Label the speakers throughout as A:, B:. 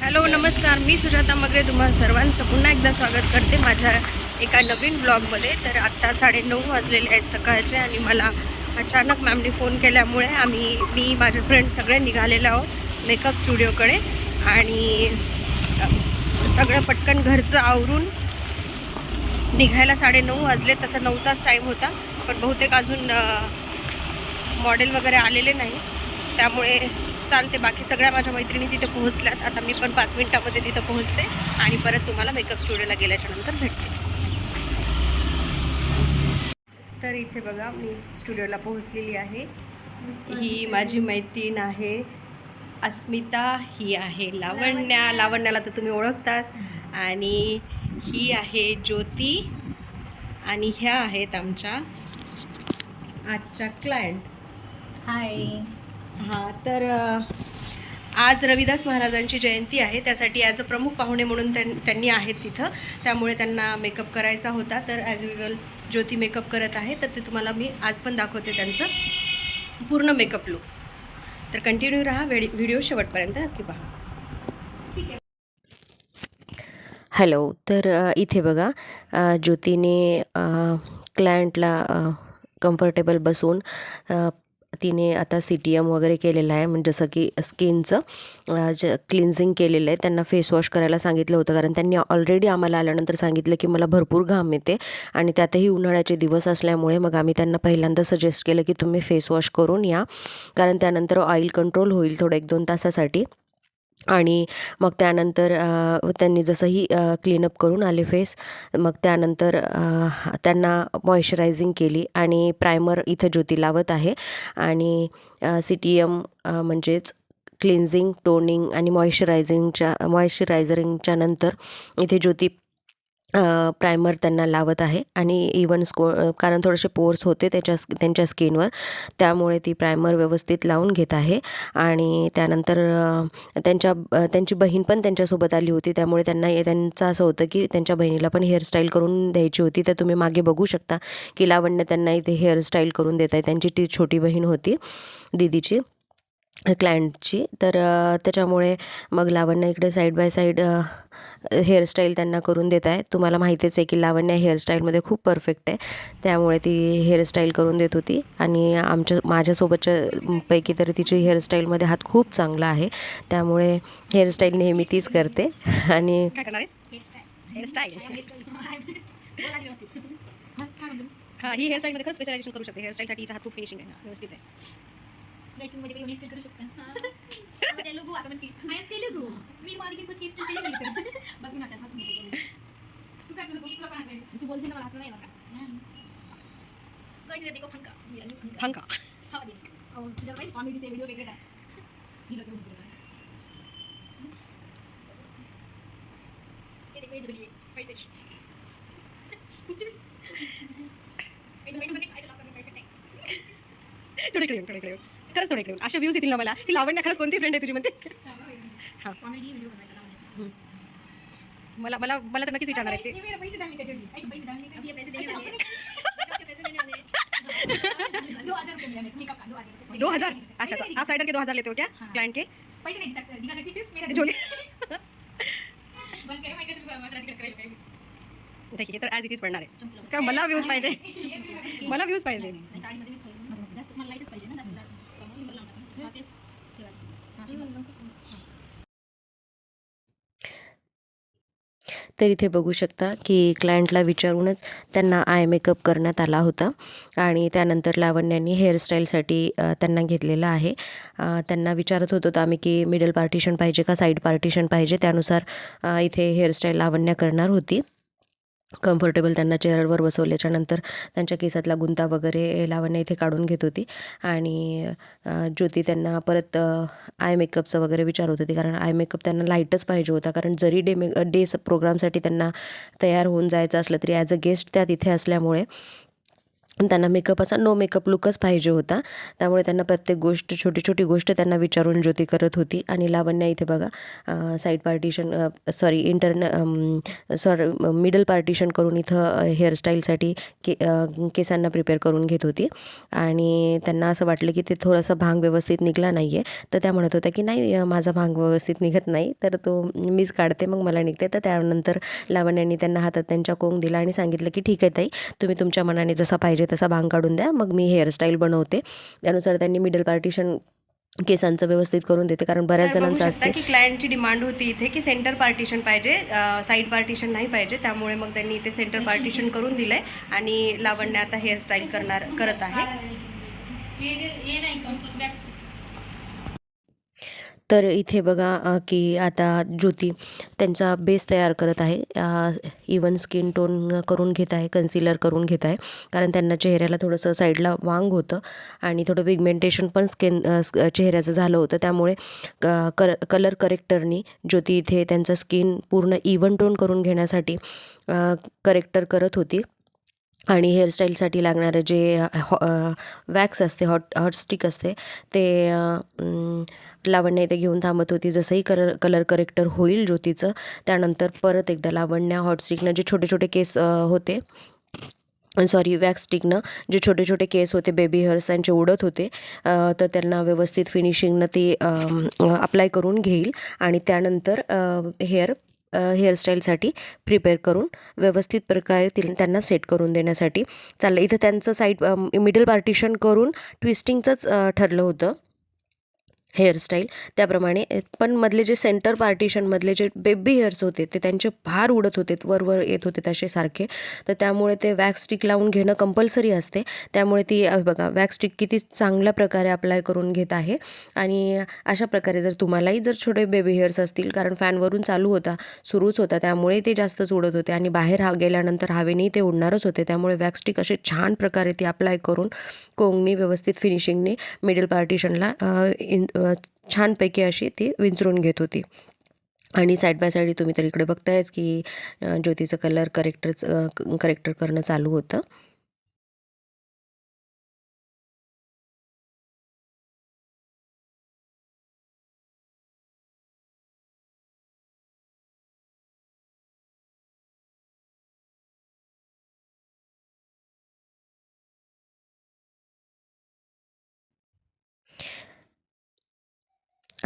A: Hello नमस्कार. मी सुजाता मगरे. तुम्हाला सर्वांचं पुन्हा एकदा स्वागत करते माझ्या एका नवीन ब्लॉगमध्ये. तर आत्ता साडेनऊ वाजलेले आहेत सकाळचे आणि मला अचानक मॅमने फोन केल्यामुळे आम्ही मी माझे फ्रेंड सगळे निघालेले आहोत मेकअप स्टुडिओकडे आणि सगळं पटकन घरचं आवरून निघायला साडेनऊ वाजले. तसं नऊचाच टाईम होता. पण बहुतेक अजून मॉडेल वगैरे आलेले नाही. त्यामुळे चालते. बाकी सगळ्या माझ्या मैत्रिणी तिथे पोहोचल्यात. आता मी पण पाच मिनिटामध्ये तिथं पोहोचते आणि परत तुम्हाला मेकअप स्टुडिओला गेल्याच्यानंतर भेटते. तर इथे बघा मी स्टुडिओला पोहोचलेली आहे. ही माझी मैत्रीण आहे. अस्मिता ही आहे. लावण्या लावण्याला तर तुम्ही ओळखताच. आणि ही आहे ज्योती आणि ह्या आहेत आमच्या आजच्या क्लायंट
B: हाय
A: हां तर आज रविदास महाराजांची जयंती आहे. त्यासाठी ॲज अ प्रमुख पाहुणे म्हणून त्यां त्यांनी आहेत तिथं. त्यामुळे त्यांना मेकअप करायचा होता. तर ॲज युजल ज्योती मेकअप करत आहे. तर ते तुम्हाला मी आज पण दाखवते त्यांचं पूर्ण मेकअप लुक तर कंटिन्यू राहा. वेळी व्हिडिओ शेवटपर्यंत नक्की पहा.
C: हॅलो तर इथे बघा ज्योतीने क्लायंटला कम्फर्टेबल बसून तिने आता सी टी एम वगैरे केलेलं आहे. म्हणजे जसं की स्किनचं ज क्लिन्झिंग केलेलं आहे. त्यांना फेस वॉश करायला सांगितलं होतं. कारण त्यांनी ऑलरेडी आम्हाला आल्यानंतर सांगितलं की मला भरपूर घाम येते. आणि त्यातही उन्हाळ्याचे दिवस असल्यामुळे मग आम्ही त्यांना पहिल्यांदा सजेस्ट केलं की तुम्ही फेसवॉश करून या. कारण त्यानंतर ऑइल कंट्रोल होईल थोडं एक दोन तासासाठी. आणि मग त्यानंतर त्यांनी जसंही क्लीनअप करून आले फेस मग त्यानंतर त्यांना मॉइश्चरायझिंग केली आणि प्रायमर इथं ज्योती लावत आहे आणि सी टी एम म्हणजेच क्लिन्झिंग टोनिंग आणि मॉइश्चरायझिंगच्या मॉइश्चरायझरिंगच्या नंतर इथे ज्योती प्रायमर त्यांना लावत आहे आणि इवन स्को कारण थोडेसे पोर्स होते त्याच्या त्यांच्या स्किनवर त्यामुळे ती प्रायमर व्यवस्थित लावून घेत आहे. आणि त्यानंतर त्यांच्या त्यांची बहीण पण त्यांच्यासोबत आली होती. त्यामुळे त्यांना त्यांचं असं होतं की त्यांच्या बहिणीला पण हेअरस्टाईल करून द्यायची होती. तर तुम्ही मागे बघू शकता की लावण्य त्यांना इथे हेअरस्टाईल करून देत आहे त्यांची ती छोटी बहीण होती दीदीची. क्लायंटची. तर त्याच्यामुळे मग लावण्य इकडे साईड बाय साईड हेअरस्टाईल त्यांना करून देत आहे. तुम्हाला माहितीच आहे की लावण्य हेअरस्टाईलमध्ये खूप परफेक्ट आहे. त्यामुळे ती हेअरस्टाईल करून देत होती. आणि आमच्या माझ्यासोबतच्या पैकी तर तिची हेअरस्टाईलमध्ये हात खूप चांगला आहे. त्यामुळे हेअरस्टाईल नेहमी तीच करते. आणि
A: काय करणार आहेस? हेअरस्टाईल हां हेअरस्टाईलमध्ये खरंच स्पेशलायझेशन करू शकते. हेअरस्टाईलसाठी हिचा हात खूप फिनिशिंग आहे. ना व्यवस्थित आहे.
B: करू शकता. तेलुगू असं म्हणते. I am Telugu. मी माझी की कुछ हेअरस्टाईल केली नाही बस मी नाटक बस मी तू काय तुला तुला काय तू बोलशील ना मला असं नाही बघा कैसे देखो फंका? मेरा न्यू फंका.
A: हंका
B: हा देख और तुझ्या माहिती कॉमेडीचे व्हिडिओ वेगळे काय हिला घेऊन गेला ये देखो ये झोली पैसे कुछ भी पैसे पैसे लॉकर पैसे नाही
A: थोडे येऊन, थोडे येऊन. खरंच थोडे इकडे. अशा व्ह्यूज येतील ना मला. ती लावण्या खरंच कोणती फ्रेंड आहे तुझी म्हणते? हा.
B: कॉमेडी व्हिडिओ बनवायचा लावण्याचा
A: मला मला मला तर नक्कीच विचारणार आहे ते.
B: दो हजार
A: अच्छा तो आप साइडर के दो हजार लेते हो क्या?
B: हाँ.
A: क्लाइंट के?
B: पैसे नहीं दे सकते दिखा सकती थी? मेरा
A: झोले
B: बंद करे मैं कैसे मात्रा दिक्कत करायला
A: ठीक आहे तर ॲज इट इज पडणार आहे का मला व्ह्यूज पाहिजे? मला व्ह्यूज पाहिजे।
C: तर इथे बघू शकता की क्लायंटला विचारूनच त्यांना आय मेकअप करण्यात आला होता. आणि त्यानंतर लावण्यांनी हेअरस्टाईलसाठी त्यांना घेतलेलं आहे. त्यांना विचारत होतो आम्ही की मिडल पार्टिशन पाहिजे का साईड पार्टिशन पाहिजे? त्यानुसार इथे हेअरस्टाईल लावण्या करणार होती. कम्फर्टेबल त्यांना चेअरवर बसवल्याच्या नंतर त्यांच्या केसातला गुंता वगैरे लावण्या इथे काढून घेत होती. आणि ज्योती त्यांना परत आय मेकअपचं वगैरे विचारत होती. कारण आय मेकअप त्यांना लाईटच पाहिजे होता. कारण जरी डे मे डे प्रोग्रामसाठी त्यांना तयार होऊन जायचं असलं तरी ॲज अ गेस्ट त्या तिथे असल्यामुळे त्यांना मेकअप असा नो मेकअप लुकच पाहिजे होता. त्यामुळे त्यांना प्रत्येक गोष्ट छोटी छोटी गोष्ट त्यांना विचारून ज्योती करत होती. आणि लावण्या इथे बघा side partition sorry intern sorry middle partition करून इथं हेअरस्टाईलसाठी के केसांना प्रिपेअर करून घेत होती. आणि त्यांना असं वाटलं की ते थोडंसं भांग व्यवस्थित निघला नाही आहे तर त्या म्हणत होत्या की नाही माझा भांग व्यवस्थित निघत नाही. तर तो मीच काढते मग मला निघते. तर त्यानंतर लावण्यांनी त्यांना हातात त्यांच्या कोंग दिला आणि सांगितलं की ठीक आहे ताई तुम्ही तुमच्या मनाने जसा पाहिजे तसा भांग काढून द्या. मग मी हेअरस्टाईल बनवते. त्यानुसार त्यांनी मिडल पार्टिशन केसांचं व्यवस्थित करून देते. कारण बऱ्याच जणांचं असते.
A: की क्लायंटची डिमांड होती इथे की सेंटर पार्टिशन पाहिजे साईड पार्टिशन नाही पाहिजे. त्यामुळे मग त्यांनी इथे सेंटर पार्टिशन करून दिलंय आणि लावण्य आता हेअरस्टाईल करणार करत आहे
B: हे जे- हे नाही का back-
C: तर इथे बघा की आता ज्योती त्यांचा बेस तयार करत आहे. इवन स्किन टोन करून घेत आहे कन्सिलर करून घेत आहे. कारण त्यांना चेहऱ्याला थोडंसं साईडला वांग होतं आणि थोडं पिगमेंटेशन पण स्किन चेहऱ्याचं झालं होतं. त्यामुळे क कर कलर करेक्टरनी ज्योती इथे त्यांचा स्किन पूर्ण इवन टोन करून घेण्यासाठी करेक्टर करत होती. आणि हेअरस्टाईलसाठी लागणारं जे हॉ वॅक्स असते हॉट हॉट स्टिक असते ते लावण्या इथे घेऊन थांबत होती. जसंही कलर कलर करेक्टर होईल ज्योतीचं त्यानंतर परत एकदा लावण्या हॉटस्टिकनं जे छोटे छोटे केस होते सॉरी वॅक्स स्टिकनं जे छोटे छोटे केस होते बेबी हेअर्स त्यांचे उडत होते तर त्यांना व्यवस्थित फिनिशिंगनं ते अप्लाय करून घेईल. आणि त्यानंतर हेअर हेअरस्टाईलसाठी प्रिपेअर करून व्यवस्थित प्रकारे ति त्यांना सेट करून देण्यासाठी. चाललं इथं त्यांचं साईड मिडल पार्टिशन करून ट्विस्टिंगचंच ठरलं होतं. हेअरस्टाईल. त्याप्रमाणे पण मधले जे सेंटर पार्टिशनमधले जे बेबी हेअर्स होते ते त्यांचे फार उडत होते वर वर येत होते तसे सारखे. तर त्यामुळे ते वॅक्स स्टिक लावून घेणं कंपल्सरी असते. त्यामुळे ती बघा वॅक्स स्टिक किती चांगल्या प्रकारे अप्लाय करून घेत आहे. आणि अशा प्रकारे जर तुम्हालाही जर छोटे बेबी हेअर्स असतील कारण फॅनवरून चालू होता सुरूच होता त्यामुळे ते जास्तच उडत होते. आणि बाहेर हा गेल्यानंतर हवेनेही ते उडणारच होते. त्यामुळे वॅक्स स्टिक असे छान प्रकारे ती अप्लाय करून कोंगनी व्यवस्थित फिनिशिंगने मिडल पार्टिशनला इन छानपैकी अशी ती विंचरून घेत होती. आणि साईड बाय साईड तुम्ही तर इकडे बघतायच की ज्योतीचं कलर करेक्टरच करेक्टर करणं चालू होतं.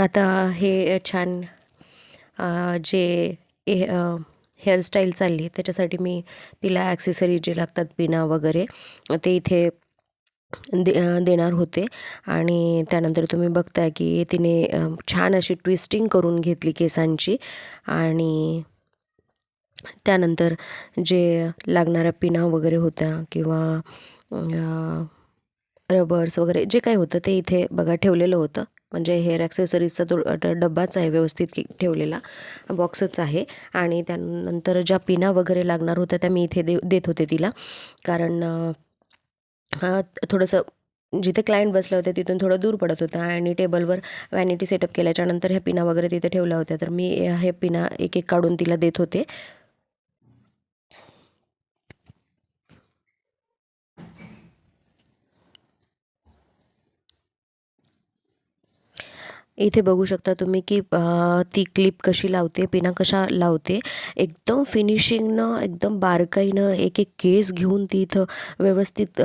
C: आता हे छान जे हे हेअरस्टाईल चालली त्याच्यासाठी मी तिला ॲक्सेसरी जे लागतात पिना वगैरे ते इथे दे देणार होते. आणि त्यानंतर तुम्ही बघताय की तिने छान अशी ट्विस्टिंग करून घेतली केसांची. आणि त्यानंतर जे लागणाऱ्या पिना वगैरे होत्या किंवा रबर्स वगैरे जे काही होतं ते इथे बघा ठेवलेलं होतं. म्हणजे हेअर ॲक्सेसरीजचा तो डब्बाच आहे व्यवस्थित ठेवलेला. बॉक्सच आहे. आणि त्यानंतर ज्या पिना वगैरे लागणार होत्या त्या मी इथे दे देत होते तिला. कारण थोडंसं जिथे क्लायंट बसले होते तिथून थोडं दूर पडत होतं. आणि टेबलवर वॅनिटी सेटअप केल्याच्यानंतर ह्या पिना वगैरे तिथे ठेवल्या होत्या. तर मी हे पिना एक एक काढून तिला देत होते. इथे बघू शकता तुम्ही की ती क्लिप कशी लावते पिना कशा लावते. एकदम फिनिशिंगनं एकदम बारकाईनं एक एक केस घेऊन ती इथं व्यवस्थित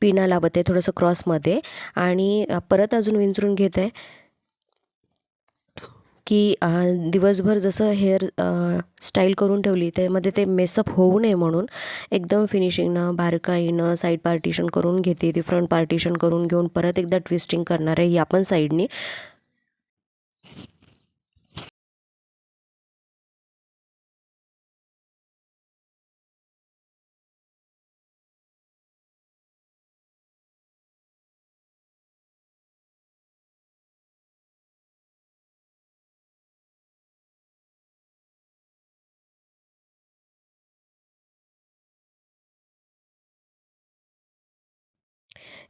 C: पिना लावत आहे थोडंसं क्रॉसमध्ये आणि परत अजून विंचरून घेत आहे की दिवसभर जसं हेअर स्टाईल करून ठेवली त्यामध्ये ते मेसअप होऊ नये म्हणून एकदम फिनिशिंगनं बारकाईनं साईड पार्टिशन करून घेते ती फ्रंट पार्टिशन करून घेऊन परत एकदा ट्विस्टिंग करणार आहे या पण साईडनी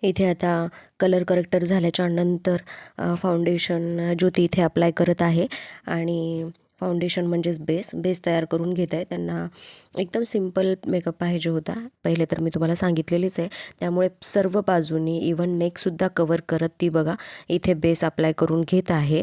C: इथे आता कलर करेक्टर झाल्याच्यानंतर फाउंडेशन ज्योती इथे अप्लाय करत आहे. आणि फाउंडेशन म्हणजेच बेस बेस तयार करून घेत आहे. त्यांना एकदम सिंपल मेकअप पाहिजे होता. पहिले तर मी तुम्हाला सांगितलेलीच आहे. त्यामुळे सर्व बाजूनी इवन नेकसुद्धा कवर करत ती बघा. इथे बेस अप्लाय करून घेत आहे.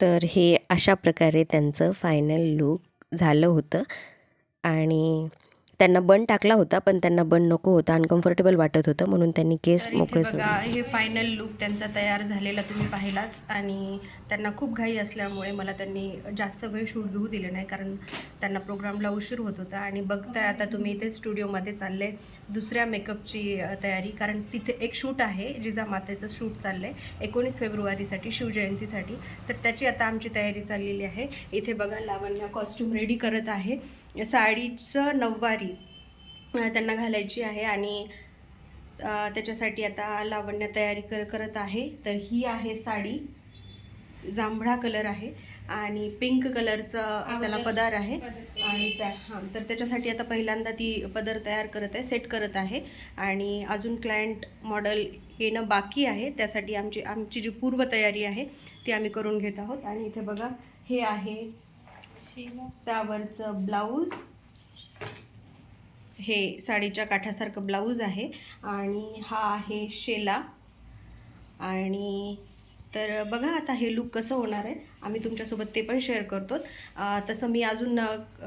C: तर हे अशा प्रकारे त्यांचं फायनल लूक झालं होतं. आणि त्यांना बन टाकला होता पण त्यांना बन नको होता अनकम्फर्टेबल वाटत होतं म्हणून त्यांनी केस मोकळे सोडले.
A: हे फायनल लुक त्यांचा तयार झालेला तुम्ही पाहिलाच आणि त्यांना खूप घाई असल्यामुळे मला त्यांनी जास्त वेळ शूट घेऊ दिले नाही कारण त्यांना प्रोग्रामला उशीर होत होता आणि बघताय आता तुम्ही इथे स्टुडिओमध्ये चालले दुसऱ्या मेकअपची तयारी कारण तिथे एक शूट आहे जिजामातेचं शूट चाललं आहे एकोणीस फेब्रुवारीसाठी शिवजयंतीसाठी तर त्याची आता आमची तयारी चाललेली आहे. इथे बघा लावण्य कॉस्ट्यूम रेडी करत आहे. साडीचं नऊवारी अ, त्यांना घालायची आहे आणि त्याच्यासाठी आता लावण्य तयारी कर करत आहे. तर ही आहे साडी. जांभळा कलर आहे आणि पिंक कलरचं त्याला पदार आहे. आणि त्या हां तर त्याच्यासाठी आता पहिल्यांदा ती पदर तयार करत आहे सेट करत आहे. आणि अजून क्लायंट मॉडेल येणं बाकी आहे. त्यासाठी आमची आमची जी पूर्वतयारी आहे ती आम्ही करून घेत आहोत. आणि इथे बघा हे आहे त्यावरचं ब्लाऊज. हे साडीच्या काठासारखं ब्लाऊज आहे. आणि हा आहे शेला. आणि तर बघा आता हे लुक कसं होणार आहे. आम्ही तुमच्यासोबत ते पण शेअर करतो. तसं मी अजून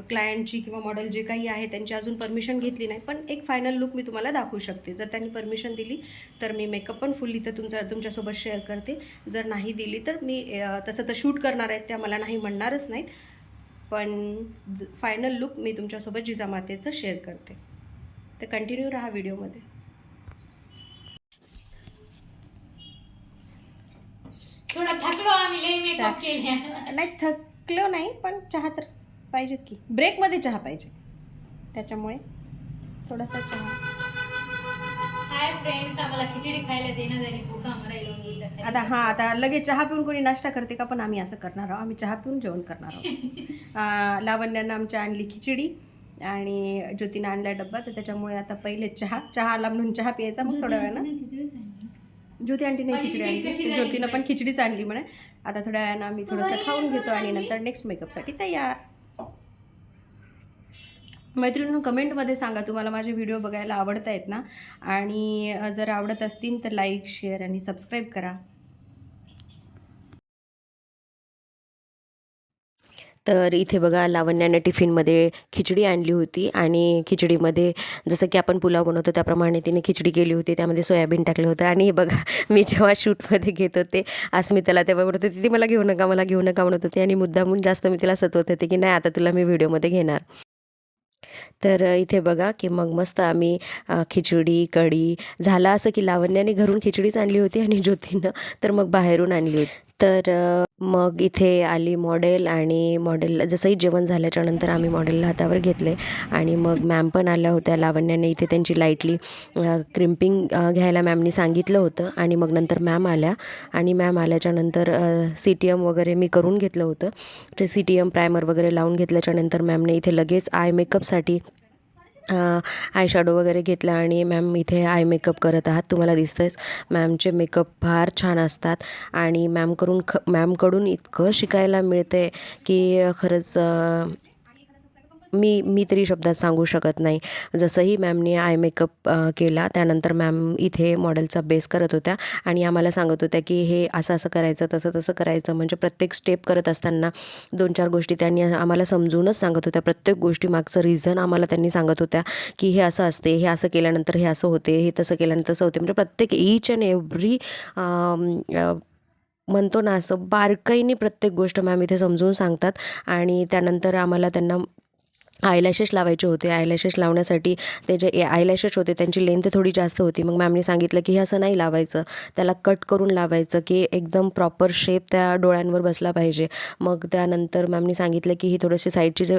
A: क्लायंटची किंवा मॉडेल जे काही आहे त्यांची अजून परमिशन घेतली नाही. पण एक फायनल लुक मी तुम्हाला दाखवू शकते. जर त्यांनी परमिशन दिली तर मी मेकअप पण फुल्ली तर तुमच्या तुमच्यासोबत शेअर करते. जर नाही दिली तर मी तसं तर शूट करणार आहेत त्या मला नाही म्हणणारच नाहीत. पण फायनल लुक मी तुमच्यासोबत जिजामातेचं शेअर करते. तर कंटिन्यू राहा व्हिडिओमध्ये
B: थोडा थकलो आम्ही लई मेकअप केले
A: नाही थकलो नाही पण चहा तर पाहिजेच की. ब्रेकमध्ये चहा पाहिजे. त्याच्यामुळे थोडासा चहा.
B: हाय फ्रेंड्स आम्हाला खिचडी खायला देणं झाली भूक
A: आता हां आता लगेच चहा पिऊन कोणी नाश्ता करते का? पण आम्ही असं करणार आहोत. आम्ही चहा पिऊन जेवण करणार आहोत. लावण्यानं आमच्या आणली खिचडी आणि ज्योतीनं आणला डब्बा. तर त्याच्यामुळे आता पहिले चहा चहा आला म्हणून चहा प्यायचा मग थोड्या वेळानं. ज्योती आंटी नाही
B: माझी
A: खिचडी आणली. ज्योतीनं पण? खिचडीच आणली म्हणे. आता थोड्या वेळानं आम्ही थोडंसं खाऊन घेतो आणि नंतर नेक्स्ट मेकअपसाठी तयार. मैत्रिणींनो कमेंटमध्ये सांगा तुम्हाला माझे व्हिडिओ बघायला आवडत आहेत ना? आणि जर आवडत असतील तर लाईक शेअर आणि सबस्क्राईब करा.
C: तर इथे बघा लावण्याने टिफिनमध्ये खिचडी आणली होती आणि खिचडीमध्ये जसं की आपण पुलाव बनवतो त्याप्रमाणे तिने खिचडी केली होती त्यामध्ये सोयाबीन टाकलं होतं आणि हे बघा मी जेव्हा शूटमध्ये घेत होते अस्मिताला तेव्हा म्हणत होते ती मला घेऊ नका मला घेऊ नका म्हणत होते आणि मुद्दामून जास्त मी तिला सतवत होते की नाही आता तुला मी व्हिडिओमध्ये घेणार. तर इथे बघा की मग मस्त आम्ही खिचडी कढी झालं असं की लावण्याने घरून खिचडीच आणली होती आणि ज्योतीनं तर मग बाहेरून आणली होती. तर मग इथे आली मॉडेल आणि मॉडेल जसंही जेवण झाल्याच्यानंतर आम्ही मॉडेलला हातावर घेतले. आणि मग मॅम पण आल्या होत्या लावण्याने. इथे त्यांची लाईटली क्रिम्पिंग घ्यायला मॅमनी सांगितलं होतं. आणि मग नंतर मॅम आल्या. आणि मॅम आल्याच्यानंतर सी टी एम वगैरे मी करून घेतलं होतं. ते सी टी एम प्रायमर वगैरे लावून घेतल्याच्या नंतर मॅमने इथे लगेच आय मेकअपसाठी आय शॅडो वगैरे घेतला आणि मॅम इथे आय मेकअप करत आहात. तुम्हाला दिसतंच मॅमचे मेकअप फार छान असतात आणि मॅमकडून ख मॅमकडून इतकं शिकायला मिळते की खरंच मी मी तरी शब्दात सांगू शकत नाही. जसंही मॅमने आय मेकअप केला त्यानंतर मॅम इथे मॉडेलचा बेस करत होत्या आणि आम्हाला सांगत होत्या की हे असं असं करायचं तसं तसं करायचं. म्हणजे प्रत्येक स्टेप करत असताना दोन चार गोष्टी त्यांनी आम्हाला समजूनच सांगत होत्या. प्रत्येक गोष्टी मागचं रिझन आम्हाला त्यांनी सांगत होत्या की हे असं असते हे असं केल्यानंतर हे असं होते हे तसं केल्यानंतर तसं होते. म्हणजे प्रत्येक ईच अँड एव्हरी म्हणतो ना असं बारकाईने प्रत्येक गोष्ट मॅम इथे समजून सांगतात आणि त्यानंतर आम्हाला त्यांना आयलॅशेस लावायचे होते. आयलॅशेस लावण्यासाठी ते जे आयलॅशेस होते त्यांची लेंथ थोडी जास्त होती. मग मॅमने सांगितलं की हे असं नाही लावायचं. त्याला कट करून लावायचं की एकदम प्रॉपर शेप त्या डोळ्यांवर बसला पाहिजे. मग त्यानंतर मॅमने सांगितलं की ही थोडेसे साईडचे जे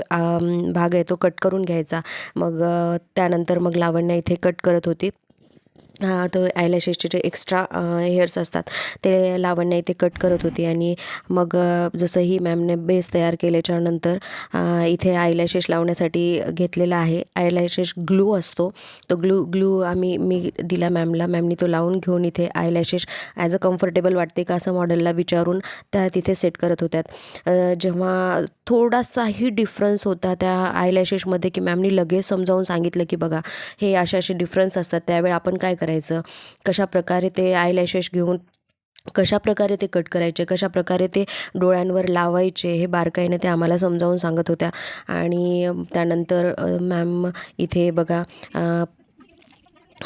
C: भाग आहे तो कट करून घ्यायचा. मग त्यानंतर मग लावण्या इथे कट करत होती. तर आयलॅशेसचे जे एक्स्ट्रा हेअर्स असतात. ते लावण्या इथे कट करत होती आणि मग जसं जसंही मॅमने बेस तयार केल्याच्यानंतर इथे आयलॅशेस लावण्यासाठी घेतलेला आहे. आयलॅशेस ग्लू असतो. तो ग्लू ग्लू आम्ही मी दिला मॅमला मॅमनी तो लावून घेऊन इथे आयलॅशेस ॲज अ कम्फर्टेबल वाटते का असं मॉडेलला विचारून त्या तिथे सेट करत होत्यात. जेव्हा थोडासाही डिफरन्स होता त्या आयलॅशेसमध्ये की मॅमनी लगेच समजावून सांगितलं की बघा हे असे असे डिफरन्स असतात. त्यावेळी आपण काय करायचं? कशा प्रकारे ते आयलॅशेस घेऊन कशा प्रकारे ते कट करायचे? कशा प्रकारे ते डोळ्यांवर लावायचे? हे बारकाईने ते आम्हाला समजावून सांगत होत्या. आणि त्यानंतर मॅम इथे बघा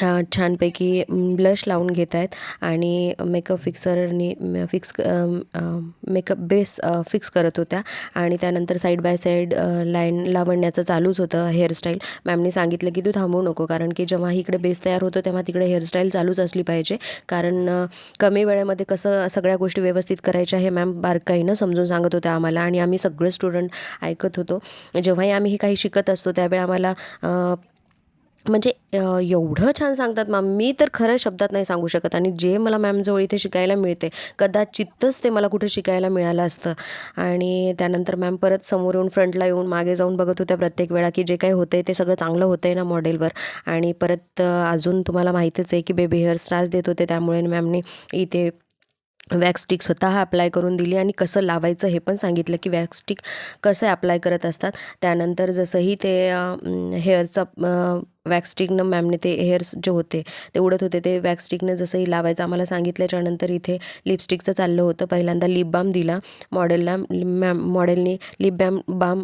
C: छानपैकी ब्लश लावून घेत आहेत आणि मेकअप फिक्सरनी फिक्स मेकअप बेस फिक्स करत होत्या. आणि त्यानंतर साईड बाय साईड लाईन लावण्याचं चालूच होतं हेअरस्टाईल मॅमने सांगितलं की तू थांबू नको कारण की जेव्हा इकडे बेस तयार होतो तेव्हा तिकडे हेअरस्टाईल चालूच असली पाहिजे. कारण कमी वेळेमध्ये कसं सगळ्या गोष्टी व्यवस्थित करायच्या हे मॅम बारकाईनं समजून सांगत होत्या आम्हाला आणि आम्ही सगळे स्टुडंट ऐकत होतो. जेव्हाही आम्ही हे काही शिकत असतो त्यावेळी आम्हाला म्हणजे एवढं छान सांगतात मॅम. मी तर खरं शब्दात नाही सांगू शकत. आणि जे मला मॅमजवळ इथे शिकायला मिळते कदाचितच ते मला कुठे शिकायला मिळालं असतं. आणि त्यानंतर मॅम परत समोर येऊन फ्रंटला येऊन मागे जाऊन बघत होत्या प्रत्येक वेळा की जे काही होतं ते सगळं चांगलं होतं आहे ना मॉडेलवर. आणि परत अजून तुम्हाला माहीतच आहे की बेबी हेअर्स त्रास देत होते. त्यामुळे मॅमने इथे वॅक्स स्टिक स्वतः अप्लाय करून दिली आणि कसं लावायचं हे पण सांगितलं की वॅक्स स्टिक कसं अप्लाय करत असतात. त्यानंतर जसंही ते हेअरचं वॅक्स्टिकनं मॅमने ते हेअर्स जे होते ते उडत होते. ते वॅक्स्टिकनं जसंही लावायचं आम्हाला सांगितल्याच्यानंतर इथे लिपस्टिकचं चाललं होतं. पहिल्यांदा लिप बाम दिला. मॉडेलला मॅम मॉडेलने लिप बॅम बाम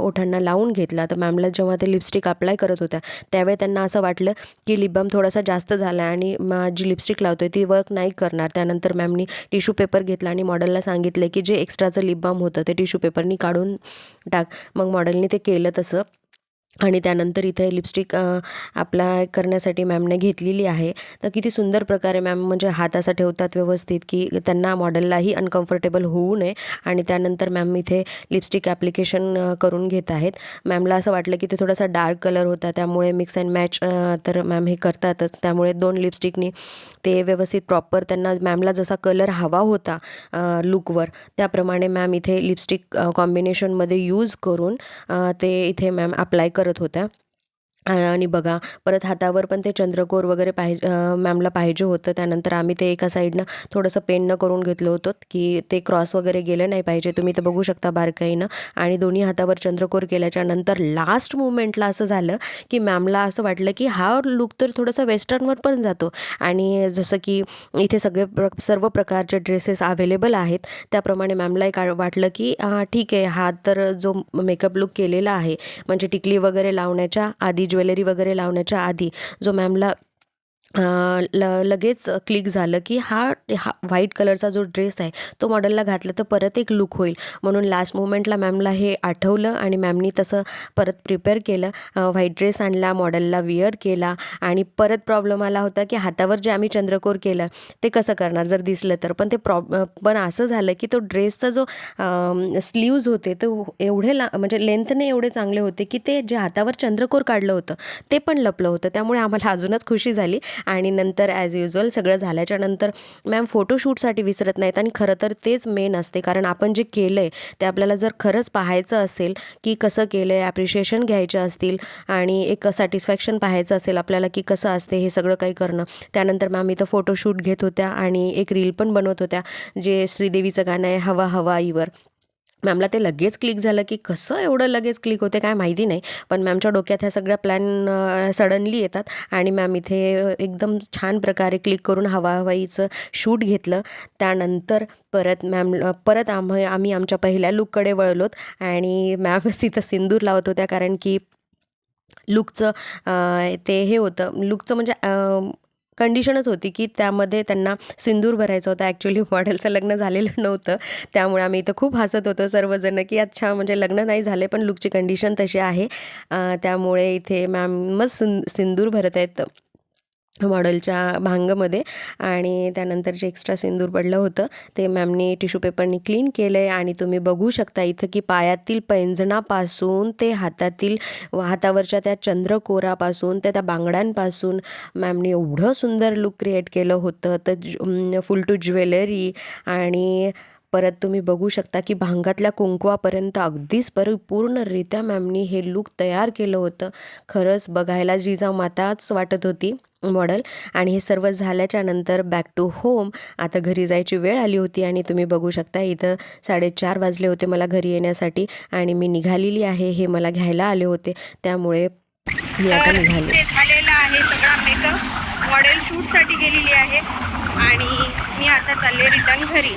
C: ओठांना लावून घेतला. तर मॅमला जेव्हा ते लिपस्टिक अप्लाय करत होत्या त्यावेळी त्यांना असं वाटलं की लिप बाम थोडासा जास्त झाला आणि माझी लिपस्टिक लावतोय ती वर्क नाही करणार. त्यानंतर मॅमनी टिश्यू पेपर घेतला आणि मॉडेलला सांगितले की जे एक्स्ट्राचं लिप बाम होतं ते टिश्यू पेपरनी काढून टाक. मग मॉडेलने ते केलं तसं. आणि त्यानंतर इथे लिपस्टिक अप्लाय करण्यासाठी मॅमने घेतलेली आहे. तर किती सुंदर प्रकारे मॅम म्हणजे हात असा ठेवतात व्यवस्थित की त्यांना मॉडेललाही अनकम्फर्टेबल होऊ नये. आणि त्यानंतर मॅम इथे लिपस्टिक ॲप्लिकेशन करून घेत आहेत. मॅमला असं वाटलं की ते थोडासा डार्क कलर होता त्यामुळे मिक्स अँड मॅच तर मॅम हे करतातच. त्यामुळे दोन लिपस्टिकनी ते व्यवस्थित प्रॉपर त्यांना मॅमला जसा कलर हवा होता लुकवर त्याप्रमाणे मॅम इथे लिपस्टिक कॉम्बिनेशनमध्ये यूज करून ते इथे मॅम अप्लाय कर करत होत्या. आणि बघा परत हातावर पण ते चंद्रकोर वगैरे पाहिजे मॅमला पाहिजे होतं. त्यानंतर आम्ही ते एका साईडनं थोडंसं पेननं करून घेतलं होतं की ते क्रॉस वगैरे गेलं नाही पाहिजे. तुम्ही तर बघू शकता बारकाईनं. आणि दोन्ही हातावर चंद्रकोर केल्याच्यानंतर लास्ट मुमेंटला असं झालं की मॅमला असं वाटलं की हा लुक तर थोडासा वेस्टर्नवर पण जातो. आणि जसं की इथे सगळे प्र सर्व प्रकारचे ड्रेसेस अवेलेबल आहेत. त्याप्रमाणे मॅमला एक वाटलं की ठीक आहे. हा तर जो मेकअप लुक केलेला आहे म्हणजे टिकली वगैरे लावण्याच्या आधी ज्वेलरी वगैरे लावण्याच्या आधी जो मॅमला ल लगेच क्लिक झालं की हा हा व्हाईट कलरचा जो ड्रेस आहे तो मॉडेलला घातला तर परत एक लुक होईल. म्हणून लास्ट मोमेंटला मॅमला हे आठवलं आणि मॅमनी तसं परत प्रिपेअर केलं. व्हाईट ड्रेस आणला मॉडेलला विअर केला आणि परत प्रॉब्लेम आला होता की हातावर जे आम्ही चंद्रकोर केलं ते कसं करणार? जर दिसलं तर. पण ते प्रॉब पण असं झालं की तो ड्रेसचा जो स्लीव्ज होते तो एवढे ला म्हणजे लेंथने एवढे चांगले होते की ते जे हातावर चंद्रकोर काढलं होतं ते पण लपलं होतं. त्यामुळे आम्हाला अजूनच खुशी झाली आणि नंतर ॲज युजल सगळं झाल्याच्यानंतर मॅम फोटोशूटसाठी विसरत नाहीत आणि खरं तर तेच मेन असते. कारण आपण जे केलं आहे ते आपल्याला जर खरंच पाहायचं असेल की कसं केलं आहे ॲप्रिशिएशन घ्यायचे असतील आणि एक सॅटिस्फॅक्शन पाहायचं असेल आपल्याला की कसं असते हे सगळं काही करणं. त्यानंतर मॅम इथं फोटोशूट घेत होत्या आणि एक रील पण बनवत होत्या जे श्रीदेवीचं गाणं आहे हवा हवाईवर मॅमला ते लगेच क्लिक झालं की कसं एवढं लगेच क्लिक होते काय माहिती नाही. पण मॅमच्या डोक्यात ह्या सगळ्या प्लॅन सडनली येतात. आणि मॅम इथे एकदम छान प्रकारे क्लिक करून हवाहवाईचं शूट घेतलं. त्यानंतर परत मॅम परत आम्ही आम्ही आमच्या पहिल्या लुककडे वळलोत. आणि मॅम तिथं सिंदूर लावत होत्या. कारण की लुकचं ते हे होतं. लुकचं म्हणजे कंडिशनच होती की त्यामध्ये त्यांना सिंदूर भरायचं होतं. ॲक्च्युली मॉडेलचं लग्न झालेलं नव्हतं. त्यामुळे आम्ही इथं खूप हसत होतो सर्वजण की अच्छा म्हणजे लग्न नाही झाले पण लुकची कंडिशन तशी आहे. त्यामुळे इथे मॅमच सिं सिंदूर भरत आहेत. मॉडेलच्या भांगमध्ये आणि त्यानंतर जे एक्स्ट्रा सिंदूर पडलं होतं ते मॅमनी टिश्यू पेपरनी क्लीन केलं आहे आणि तुम्ही बघू शकता इथं की पायातील पैंजणापासून ते हातातील हातावरच्या त्या चंद्रकोरापासून ते त्या बांगड्यांपासून मॅमने एवढं सुंदर लुक क्रिएट केलं होतं. तर फुल टू ज्वेलरी आणि परत तुम्ही बघू शकता की भांगातल्या कुंकवापर्यंत अगदीच परिपूर्णरित्या मॅमनी हे लुक तयार केलं होतं. खरंच बघायला जिजामाताच वाटत होती मॉडेल आणि हे सर्व झाल्याच्यानंतर बॅक टू होम आता घरी जायची वेळ आली होती आणि तुम्ही बघू शकता इथं साडेचार वाजले होते मला घरी येण्यासाठी आणि मी निघालेली आहे हे मला घ्यायला आले होते. त्यामुळे मी आता निघाले.
A: झालेला आहे सगळा मेकअप मॉडेल शूटसाठी गेलेली आहे. आणि मी आता चालले रिटर्न घरी.